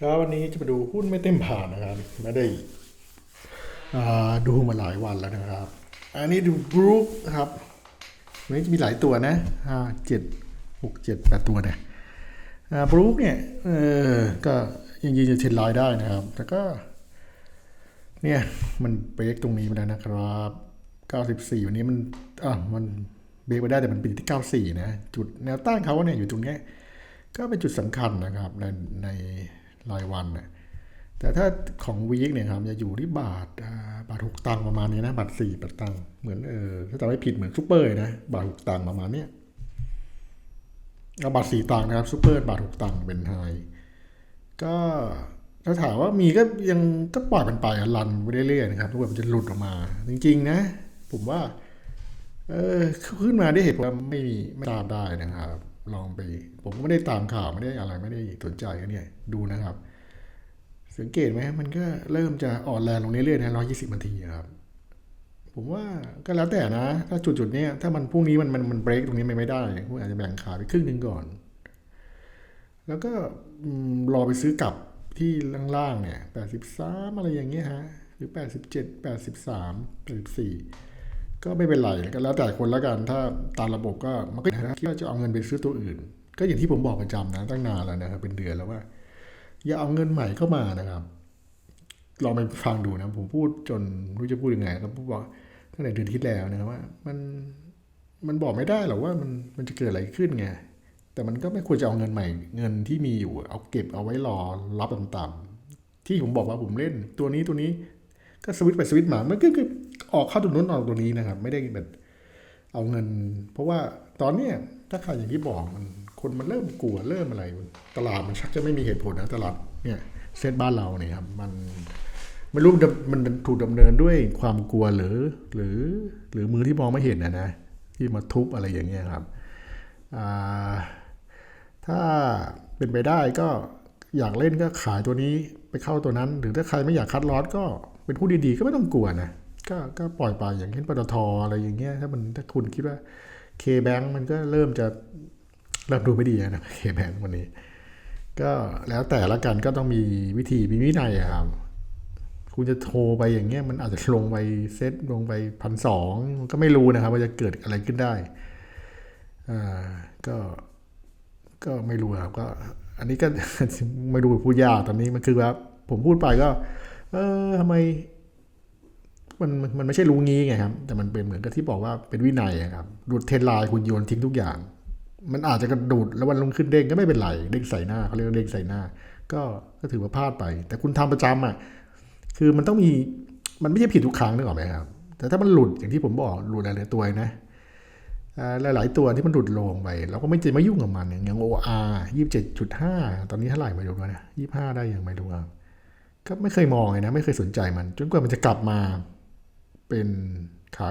ครับวันนี้จะมาดูหุ้นไม่เต็มผ่านนะครับ ไม่ได้ดูมาหลายวันแล้วนะครับ อันนี้ดูบรูคครับวันนี้จะมีหลายตัวนะห้าเจ็ดหกเจ็ดแปดตัวเนี่ยบรูคเนี่ยเออก็ยังยืนอยู่เทรนไลน์ได้นะครับ แต่ก็ เนี่ยมันเบรกตรงนี้มาแล้วนะครับ94วันนี้มันอะมันเบรกไปได้แต่มันปิดที่94นะ จุดแนวต้านเขาเนี่ยอยู่ตรงนี้ก็เป็นจุดสำคัญนะครับในใน รายวันเนะแต่ถ้าของวีคเนี่ยครับจะอยู่ที่บาทบาทหกตังประมาณนี้นะ บาทสี่บาทตังเหมือนเออถ้าจำไม่ผิดเหมือนซูเปอร์นะ บาทหกตังประมาณเนี้ยเอาบาทสี่ตังนะครับซูเปอร์บาทหกตังเป็นไฮก็ถ้าถามว่ามีก็ยังก็ปล่อยมันไปรันไปเรื่อยๆนะครับทุกแบบมันจะหลุดออกมา จริง ๆ นะ ผมว่า เออขึ้นมาได้เหตุผลว่าไม่มีไม่ตามได้นะครับ ลองไป ผมก็ไม่ได้ตามข่าวไม่ได้อะไรไม่ได้สนใจก็เนี่ยดูนะครับ สังเกตไหมมันก็เริ่มจะอ่อนแรงลงเรื่อยๆนะร้อยยี่สิบนาทีครับผมว่าก็แล้วแต่นะ ถ้าจุดๆเนี้ยถ้ามันพรุ่งนี้มันมันมันเบรกตรงนี้ไม่ได้พวกอาจจะแบ่งขายไปครึ่งหนึ่งก่อน แล้วก็รอไปซื้อกลับที่ล่างๆเนี่ยแปดสิบสามอะไรอย่างเงี้ยฮะหรือแปดสิบเจ็ดแปดสิบสามแปดสิบสี่ ก็ไม่เป็นไรก็แล้วแต่คนละกัน ถ้าตามระบบก็มันก็คิดว่าจะเอาเงินไปซื้อตัวอื่น ก็อย่างที่ผมบอกประจำนะตั้งนานแล้วนะครับเป็นเดือนแล้วว่า อย่าเอาเงินใหม่เข้ามานะครับลองไปฟังดูนะ ผมพูดจนรู้จะพูดยังไงก็พูดบอกตั้งแต่เดือนที่แล้วนะว่า มันมันบอกไม่ได้หรอกว่ามันมันจะเกิดอะไรขึ้นไงแต่มันก็ไม่ควรจะเอาเงินใหม่ เงินที่มีอยู่ เอาเก็บเอาไว้รอรับต่ำๆที่ผมบอกว่าผมเล่น ตัวนี้ตัวนี้ก็สวิตช์ไปสวิตช์มามันก็คือ ออกเข้าตัวนู้นออกตัวนี้นะครับ ไม่ได้แบบเอาเงิน เพราะว่าตอนเนี้ยถ้าใครอย่างที่บอกมันคนมันเริ่มกลัวเริ่มอะไร ตลาดมันชักจะไม่มีเหตุผลนะตลาดเนี่ยเซตบ้านเราเนี่ยครับมันไม่รู้มันถูกดำเนินด้วยความกลัวหรือ หรือหรือมือที่มองไม่เห็นนะนะที่มาทุบอะไรอย่างเงี้ยครับถ้าเป็นไปได้ก็อยากเล่นก็ขายตัวนี้ไปเข้าตัวนั้น หรือถ้าใครไม่อยากคัดลอสก็เป็นผู้ดีๆ ก็ไม่ต้องกลัวนะ ก็ก็ปล่อยไปอย่างเช่นปตทอะไรอย่างเงี้ยถ้ามันถ้าคุณคิดว่าเคแบงมันก็เริ่มจะเริ่มดูไม่ดีนะเคแบงวันนี้ ก็แล้วแต่ละกันก็ต้องมีวิธีมีวินัยครับคุณจะโทรไปอย่างเงี้ยมันอาจจะลงไปเซตลงไปพันสองก็ไม่รู้นะครับ ว่าจะเกิดอะไรขึ้นได้อ่าก็ก็ไม่รู้ครับก็อันนี้ก็ไม่รู้พูดยากตอนนี้มันคือว่าผมพูดไปก็ เออทำไม มันมันไม่ใช่รู้งี้ไงครับ แต่มันเป็นเหมือนกับที่บอกว่าเป็นวินัยครับดูดเทนไลน์คุณโยนทิ้งทุกอย่าง มันอาจจะกระดูดแล้ววันลงขึ้นเด้งก็ไม่เป็นไรเด้งใส่หน้าเขาเรียกว่าเด้งใส่หน้า ก็ก็ถือว่าพลาดไป แต่คุณทำประจำอะคือมันต้องมีมันไม่ใช่ผิดทุกครั้งนึกออกไหมครับ แต่ถ้ามันหลุดอย่างที่ผมบอกหลุดหลายๆตัวนะอ่าหลาย ๆ ตัวที่มันหลุดลงไปเราก็ไม่จะไม่ยุ่งกับมันอย่างอย่าง OR ยี่สิบเจ็ดจุดห้าตอนนี้เท่าไหร่ไม่รู้นะยี่ห้าได้ยังไม่รู้ครับก็ไม่เคยมองเลยนะ ไม่เคยสนใจมัน จนกว่ามันจะกลับมา เป็นขา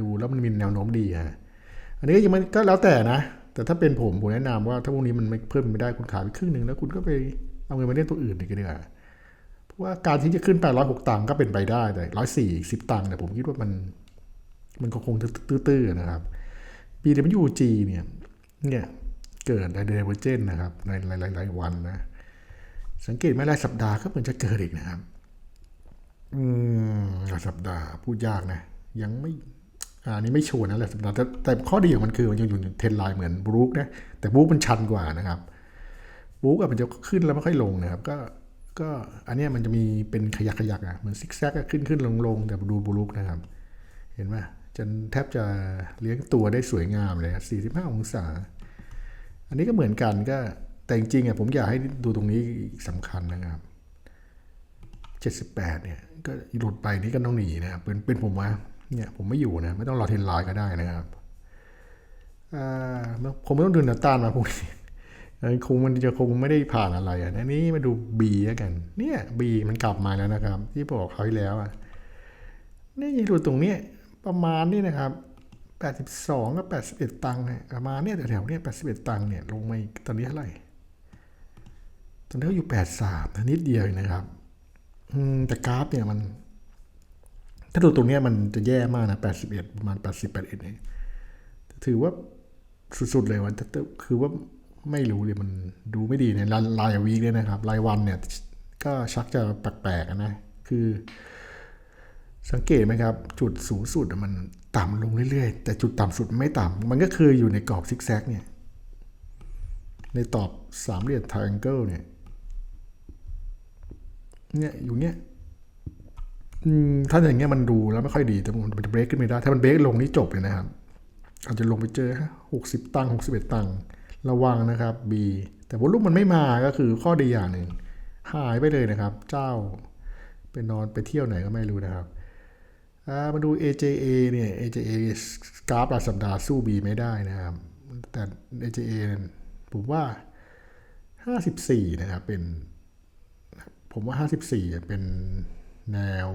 ดูแล้วมันมีแนวโน้มดีฮะอันนี้ก็ยังไม่ก็แล้วแต่นะ แต่ถ้าเป็นผมผมแนะนำว่าถ้าพวกนี้มันไม่เพิ่มไม่ได้คุณขายไปครึ่งหนึ่งแล้วคุณก็ไปเอาเงินไปเล่นตัวอื่นดีกว่าเพราะว่าการที่จะขึ้นไปร้อยหกตังค์ก็เป็นไปได้แต่ร้อยสี่สิบตังค์เนี่ยผมคิดว่ามัน มันก็คงตื้อๆนะครับ BWG เนี่ยเนี่ยเกิดในเดเวอร์เจนนะครับในหลายๆวันนะสังเกตไหมรายสัปดาห์ก็เหมือนจะเกิดอีกนะครับ อืมสัปดาห์พูดยากนะ ยังไม่อ่านี่ไม่ชัวร์นะรายสัปดาห์แต่แต่ข้อดีของมันคือมันยังอยู่ในเทรนไลน์เหมือนบรูคนะแต่บรูคมันชันกว่านะครับบรูคอะมันจะขึ้นแล้วไม่ค่อยลงนะครับ ก็ก็อันนี้มันจะมีเป็นขยักขยักอะเหมือนซิกแซกขึ้นขึ้นลงลงแต่ดูบรูคนะครับ เห็นไหมจนแทบจะเลี้ยงตัวได้สวยงามเลยสี่สิบห้าองศา อันนี้ก็เหมือนกันก็แต่จริงๆอะผมอยากให้ดูตรงนี้สำคัญนะครับ เจ็ดสิบแปดเนี่ยก็หลุดไปนี่ก็ต้องหนีนะครับเป็นเป็นผมว่าเนี่ยผมไม่อยู่นะไม่ต้องรอเทนไลน์ก็ได้นะครับอ่าคงไม่ต้องดึงแนวต้านมาพวกนี้คงมันจะคงไม่ได้ผ่านอะไรอะอันนี้มาดู B แล้วกัน เนี่ย B มันกลับมาแล้วนะครับ ที่บอกเขาที่แล้วอะนี่ดูตรงนี้ประมาณนี้นะครับ 82กับ81 ตังค์ประมาณเนี่ยแถวๆเนี่ย81 ตังค์เนี่ยลงมาตอนนี้เท่าไหร่ตอนนี้อยู่ 83นิดเดียวนะครับ แต่กราฟเนี่ยมัน ถ้าดูตรงนี้มันจะแย่มากนะ81ประมาณ80 81เองถือว่าสุดๆเลยวันคือว่าไม่รู้เลยมันดูไม่ดีในรายรายวีคเนี่ยนะครับ รายวันเนี่ย ก็ชักจะแปลกๆนะ คือ สังเกตไหมครับ จุดสูงสุดมันต่ำลงเรื่อยๆ แต่จุดต่ำสุดไม่ต่ำมันก็คืออยู่ในกรอบซิกแซกเนี่ย ในตอบสามเหลี่ยม triangle เนี่ย เนี่ยอยู่เนี่ยถ้าอย่างเงี้ยมันดูแล้วไม่ค่อยดีแต่มันจะเบรกขึ้นไม่ได้ ถ้ามันเบรกลงนี่จบเลยนะครับ อาจจะลงไปเจอหกสิบตังหกสิบเอ็ดตังระวังนะครับ B แต่วอลุ่มมันไม่มาก็คือข้อดีอย่างหนึ่งหายไปเลยนะครับ เจ้าไปนอนไปเที่ยวไหนก็ไม่รู้นะครับมาดู AJA เนี่ย AJA กราฟรายสัปดาห์สู้ B ไม่ได้นะครับ แต่ AJA ผมว่า 54 นะครับเป็น ผมว่า 54อะเป็นแนว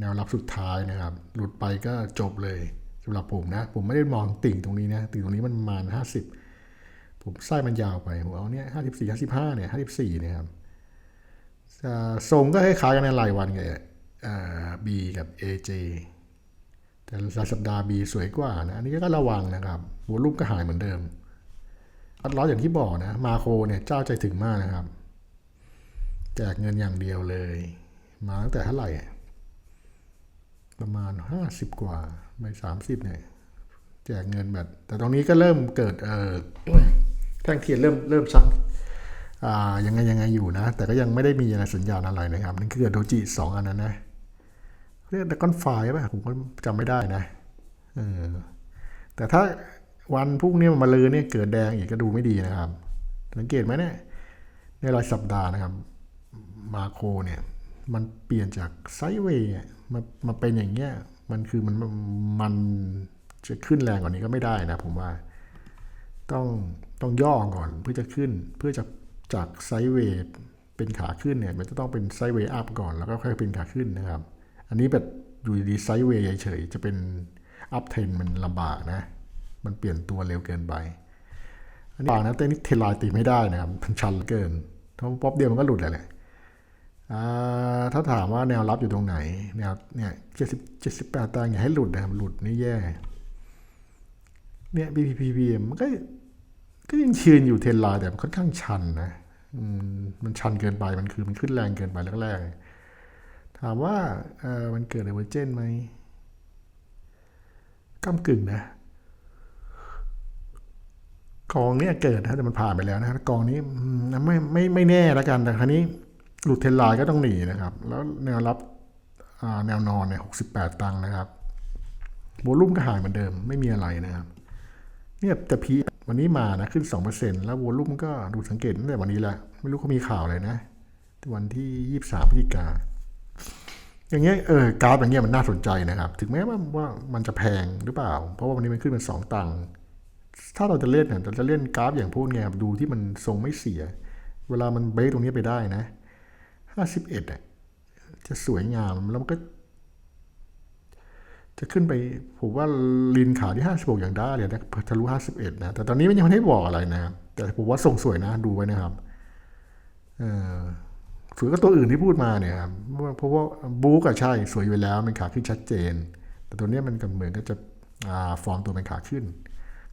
แนวรับสุดท้ายนะครับ หลุดไปก็จบเลยสำหรับผมนะ ผมไม่ได้มองติ่งตรงนี้นะ ติ่งตรงนี้มันประมาณ 50 ผมไส้มันยาวไป ผมเอาเนี่ย54 55 เนี่ย 54 เนี่ยครับอ่าทรงก็คล้ายๆกันในรายวันไงอ่า B กับ AJ แต่รายสัปดาห์ B สวยกว่านะ อันนี้ก็ระวังนะครับวอลุ่มก็หายเหมือนเดิมอัดล้ออย่างที่บอกนะ มาโครเนี่ยเจ้าใจถึงมากนะครับ แจกเงินอย่างเดียวเลย มาตั้งแต่เท่าไหร่ ประมาณห้าสิบกว่าไม่สามสิบเนี่ยแจกเงินแบบ แต่ตรงนี้ก็เริ่มเกิดเออแท่งเทียนเริ่มเริ่มชักอ่ายังไงยังไงอยู่นะ แต่ก็ยังไม่ได้มีอะไรสัญญาณอะไรนะครับนั่นคือโดจิสองอันนั้นนะเรียกดักกอนไฟป่ะผมก็จำไม่ได้นะเออแต่ถ้าวันพรุ่งนี้มันมาเลยเนี่ยเกิดแดงอีกก็ดูไม่ดีนะครับ สังเกตไหมเนี่ยในรายสัปดาห์นะครับ มาโคเนี่ย มันเปลี่ยนจากไซเวย์มามาเป็นอย่างเงี้ย มันคือมันมันจะขึ้นแรงกว่านี้ก็ไม่ได้นะผมว่า ต้องต้องย่อก่อนเพื่อจะขึ้น เพื่อจะจากไซเวย์เป็นขาขึ้นเนี่ย มันจะต้องเป็นไซเวย์อัพก่อนแล้วก็ค่อยเป็นขาขึ้นนะครับ อันนี้แบบอยู่ดีไซเวย์เฉยๆจะเป็นอัพเทนมันลำบากนะ มันเปลี่ยนตัวเร็วเกินไปอันนี้บางนะแต่นี่เทลายตีไม่ได้นะครับมันชันเกินถ้าป๊อปเดียวมันก็หลุดเลยแหละ ถ้าถามว่าแนวรับอยู่ตรงไหน แนวเนี่ยเจ็ดสิบเจ็ดสิบแปดตางอย่าให้หลุดนะครับ หลุดนี่แย่ เนี่ย BPPP มันก็ก็ยังยืนอยู่เทรนไลน์แต่มันค่อนข้างชันนะมันชันเกินไปมันคือมันขึ้นแรงเกินไปแรกๆถามว่าเออมันเกิดไดเวอร์เจนไหมก้ากึ่งนะกองเนี่ยเกิดนะแต่มันผ่านไปแล้วนะกองนี้ไม่ไม่ไม่แน่แล้วกันแต่ครั้นี้ หลุดเทนไลน์ก็ต้องหนีนะครับ แล้วแนวรับแนวนอนเนี่ยหกสิบแปดตังค์นะครับโวลุ่มก็หายเหมือนเดิมไม่มีอะไรนะครับเนี่ยแต่พีวันนี้มานะขึ้น 2%แล้ววลุ่มก็ดูสังเกตตั้งแต่วันนี้แหละ ไม่รู้เขามีข่าวอะไรนะวันที่ 23พฤศจิกาอย่างเงี้ยเออกราฟอย่างเงี้ยมันน่าสนใจนะครับ ถึงแม้ว่าว่ามันจะแพงหรือเปล่า เพราะว่าวันนี้มันขึ้นเป็นสองตังค์ถ้าเราจะเล่นเนี่ยเราจะเล่นกราฟอย่างพวกเนี้ยครับดูที่มันทรงไม่เสีย เวลามันเบรกตรงนี้ไปได้นะ 51อะจะสวยงามแล้วมันก็ จะขึ้นไปผมว่าลินขาที่56อย่างได้เลยนะทะลุ51นะ แต่ตอนนี้มันยังไม่ได้บอกอะไรนะ แต่ผมว่าทรงสวยนะ ดูไว้นะครับเออสวยก็ตัวอื่นที่พูดมาเนี่ยครับเพราะว่าบู๊ก็ใช่สวยอยู่แล้วมันขาขึ้นชัดเจน แต่ตัวนี้มันก็เหมือนก็จะอ่าฟอร์มตัวเป็นขาขึ้น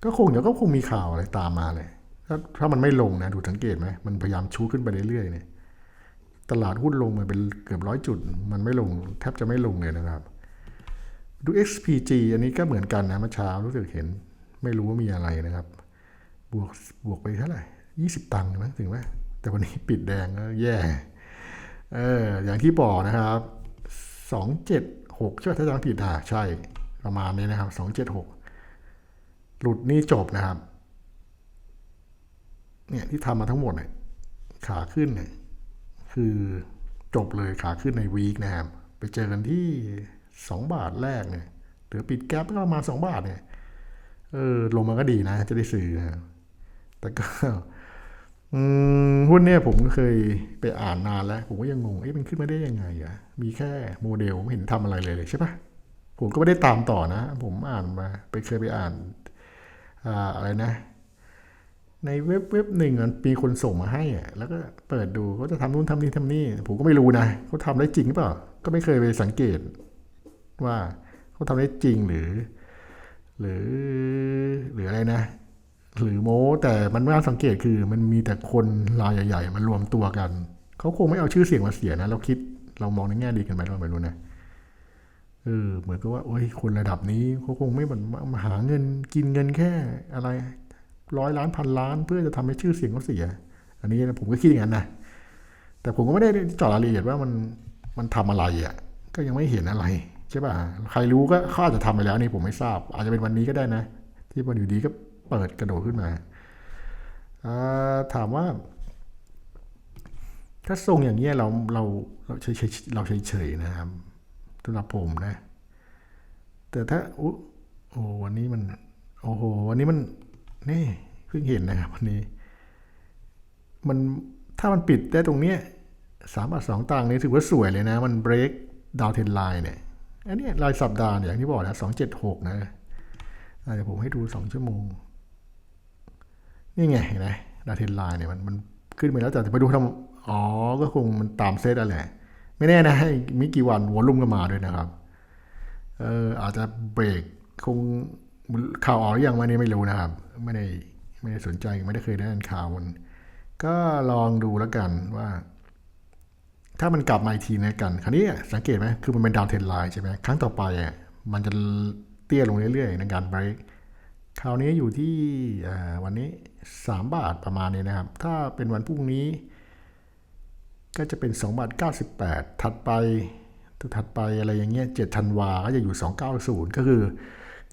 ก็คงเดี๋ยวก็คงมีข่าวอะไรตามมาเลย ถ้าถ้ามันไม่ลงนะ ดูสังเกตไหมมันพยายามชูขึ้นไปเรื่อยๆเนี่ย ตลาดหุ้นลงมาเป็นเกือบร้อยจุด มันไม่ลงแทบจะไม่ลงเลยนะครับ ดู XPG อันนี้ก็เหมือนกันนะเมื่อเช้ารู้สึกเห็น ไม่รู้ว่ามีอะไรนะครับ บวกบวกไปเท่าไหร่ยี่สิบตังค์ไหมถึงไหมแต่วันนี้ปิดแดงก็แย่เอออย่างที่บอกนะครับสองเจ็ดหกใช่ไหมถ้าจำผิดอะใช่ประมาณนี้นะครับสองเจ็ดหกหลุดนี่จบนะครับ เนี่ยที่ทำมาทั้งหมดเนี่ยขาขึ้นเนี่ย คือจบเลยขาขึ้นในวีคนะครับไปเจอกันที่สองบาทแรกเนี่ยหรือปิดแก๊ปก็ประมาณสองบาทเนี่ยเออลงมาก็ดีนะ จะได้ซื้อนะแต่ก็หุ้นเนี่ยผมก็เคยไปอ่านนานแล้ว ผมก็ยังงง เอ๊ะมันขึ้นมาได้ยังไงอะมีแค่โมเดลไม่เห็นทำอะไรเลยเลยใช่ปะผมก็ไม่ได้ตามต่อนะ ผมอ่านมา ไปเคยไปอ่าน อ่าอะไรนะ ในเว็บเว็บหนึ่งมันมีคนส่งมาให้อะแล้วก็เปิดดูเขาจะทำนู่นทำนี่ทำนี่ผมก็ไม่รู้นะเขาทำได้จริงหรือเปล่า ก็ไม่เคยไปสังเกต ว่าเขาทำได้จริงหรือ หรือหรืออะไรนะ หรือโม้แต่มันน่าสังเกตคือมันมีแต่คนรายใหญ่ ๆมารวมตัวกันเขาคงไม่เอาชื่อเสียงมาเสียนะ เราคิดเรามองในแง่ดีกันไปเราไม่รู้นะเออเหมือนกับว่าโอ้ยคนระดับนี้เขาคงไม่หมือนมาหาเงินกินเงินแค่อะไร ร้อยล้านพันล้าน เพื่อจะทำให้ชื่อเสียงเขาเสีย อันนี้ผมก็คิดอย่างนั้นนะแต่ผมก็ไม่ได้เจาะรายละเอียดว่ามันมันทำอะไรอะก็ยังไม่เห็นอะไรใช่ป่ะใครรู้ก็เขาอาจจะทำไปแล้วนี่ผมไม่ทราบ อาจจะเป็นวันนี้ก็ได้นะ ที่วันอยู่ดีก็เปิดกระโดดขึ้นมาถามว่า ถ้าทรงอย่างเงี้ยเราเราเราเฉยเราเฉยๆนะครับสำหรับผมนะ แต่ถ้าอุ๊โอ้วันนี้มัน โอ้โห วันนี้มัน นี่เพิ่งเห็นนะครับวันนี้ มันถ้ามันปิดได้ตรงเนี้ยสามบาทสองตังค์นี่ถือว่าสวยเลยนะ มันเบรกดาวเทนไลน์เนี่ย อันนี้รายสัปดาห์อย่างที่บอกนะสองเจ็ดหกนะเดี๋ยวผมให้ดูสองชั่วโมง นี่ไงเห็นไหมดาวเทนไลน์เนี่ยมันมันขึ้นไปแล้วแต่ไปดูทำอ๋อ ก็คงมันตามเซตอะแหละไม่แน่นะให้มีกี่วันวอลลุ่มก็มาด้วยนะครับ เอออาจจะเบรกคง ข่าวออกหรือยังวันนี้ไม่รู้นะครับ ไม่ได้ไม่ได้สนใจไม่ได้เคยได้อ่านข่าวมันก็ลองดูแล้วกันว่า ถ้ามันกลับมาอีกทีนะกัน คราวนี้สังเกตไหมคือมันเป็นดาวเทนไลน์ใช่ไหมครั้งต่อไปอะมันจะเตี้ยลงเรื่อยๆในการเบรกคราวนี้อยู่ที่วันนี้ 3 บาทประมาณนี้นะครับ ถ้าเป็นวันพรุ่งนี้ ก็จะเป็น2บาท98 ถัดไปถัดไปอะไรอย่างเงี้ย7ธันวาก็จะอยู่ 290 ก็คือ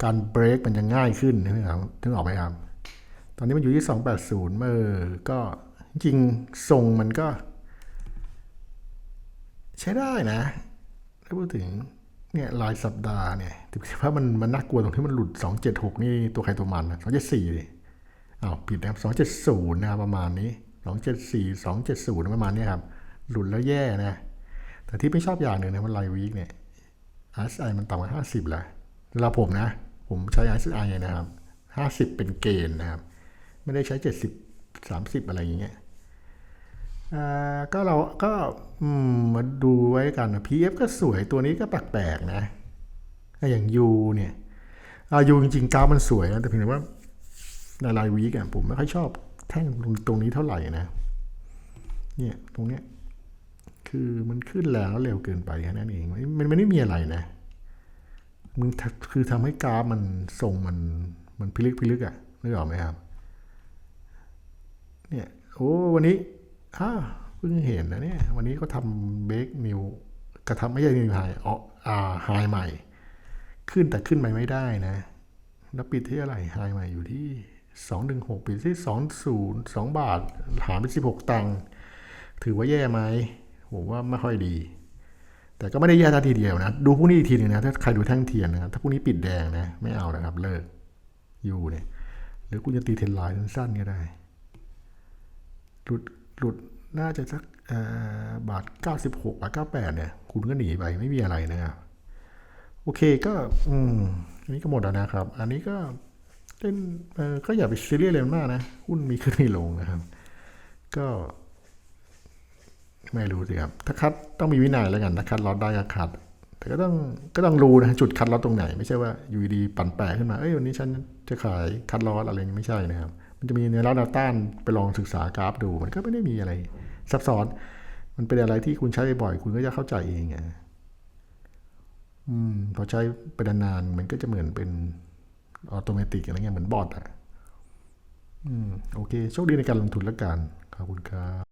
การเบรกมันจะง่ายขึ้นนะครับถึงออกไหมครับตอนนี้มันอยู่ที่ 280เมื่อก็จริงทรงมันก็ ใช้ได้นะถ้าพูดถึงเนี่ยรายสัปดาห์เนี่ยถือว่ามันมันน่ากลัวตรงที่มันหลุด 276 นี่ตัวใครตัวมันนะ274ดิอ้าวผิดนะครับ270นะครับประมาณนี้ 274 270 ประมาณนี้ครับหลุดแล้วแย่นะ แต่ที่ไม่ชอบอย่างหนึ่งนะมันไลน์วีคเนี่ย RSI มันต่ำกว่า50 แล้วเวลาผมนะ ผมใช้ RSI นะครับ 50 เป็นเกณฑ์นะครับ ไม่ได้ใช้ 70 30 อะไรอย่างเงี้ยอ่าก็เราก็มมาดูไว้กันนะ PF ก็สวยตัวนี้ก็แปลกๆนะอย่าง U เนี่ยอา U จริงๆกราฟมันสวยนะ แต่เพียงแต่ว่าในรายวีกอะผมไม่ค่อยชอบแท่งตรงนี้เท่าไหร่นะ เนี่ยตรงเนี้ยคือมันขึ้นแล้วเร็วเกินไปแค่นั้นเอง มันไม่ได้มีอะไรนะ มึงคือทำให้กราฟมันทรงมันมันพิลึกพิลึกอะนึกออกไหมครับ เนี่ยโอ้วันนี้ฮ่าเพิ่งเห็นนะเนี่ย วันนี้ก็ทำเบรกนิวกระทำไม่ใช่นิวไฮอ๋ออ่าไฮใหม่ ขึ้นแต่ขึ้นไปไม่ได้นะ แล้วปิดที่อะไรไฮใหม่อยู่ที่สองหนึ่งหกปิดที่สองศูนย์สองบาทหารไปสิบหกตังค์ถือว่าแย่ไหมผมว่าไม่ค่อยดี แต่ก็ไม่ได้แย่ทันทีเดียวนะ ดูพรุ่งนี้อีกทีหนึงนะ ถ้าใครดูแท่งเทียนนะครับ ถ้าพรุ่งนี้ปิดแดงนะ ไม่เอานะครับ เลิก อยู่เนี่ย หรือคุณจะตีเทรนไลน์สั้นๆก็ได้ หลุด หลุด น่าจะสักเอ่อบาท 96บาท98 เนี่ย คุณก็หนีไป ไม่มีอะไรนะครับ โอเคก็ อืม อันนี้ก็หมดแล้วนะครับ อันนี้ก็เล่นเออก็อย่าไปซีเรียสเลยมากนะ หุ้นมีขึ้นมีลงนะครับ ก็ ไม่รู้สิครับถ้าคัดต้องมีวินัยแล้วกันถ้าคัดลอตได้ก็คัด แต่ก็ต้องก็ต้องรู้นะจุดคัดลอตตรงไหน ไม่ใช่ว่าอยู่ดีปั่นแปะขึ้นมาเอ้ยวันนี้ฉันจะขายคัดลอตอะไรย่างไม่ใช่นะครับ มันจะมีแนวรับแนวต้านไปลองศึกษากราฟดู มันก็ไม่ได้มีอะไรซับซ้อน มันเป็นอะไรที่คุณใช้บ่อยคุณก็จะเข้าใจเองไงอืมพอใช้ไปนานๆมันก็จะเหมือนเป็นออโตเมติกอะไรเงี้ยเหมือนบอทอะอืมโอเคโชคดีในการลงทุนแล้วกันขอบคุณครับ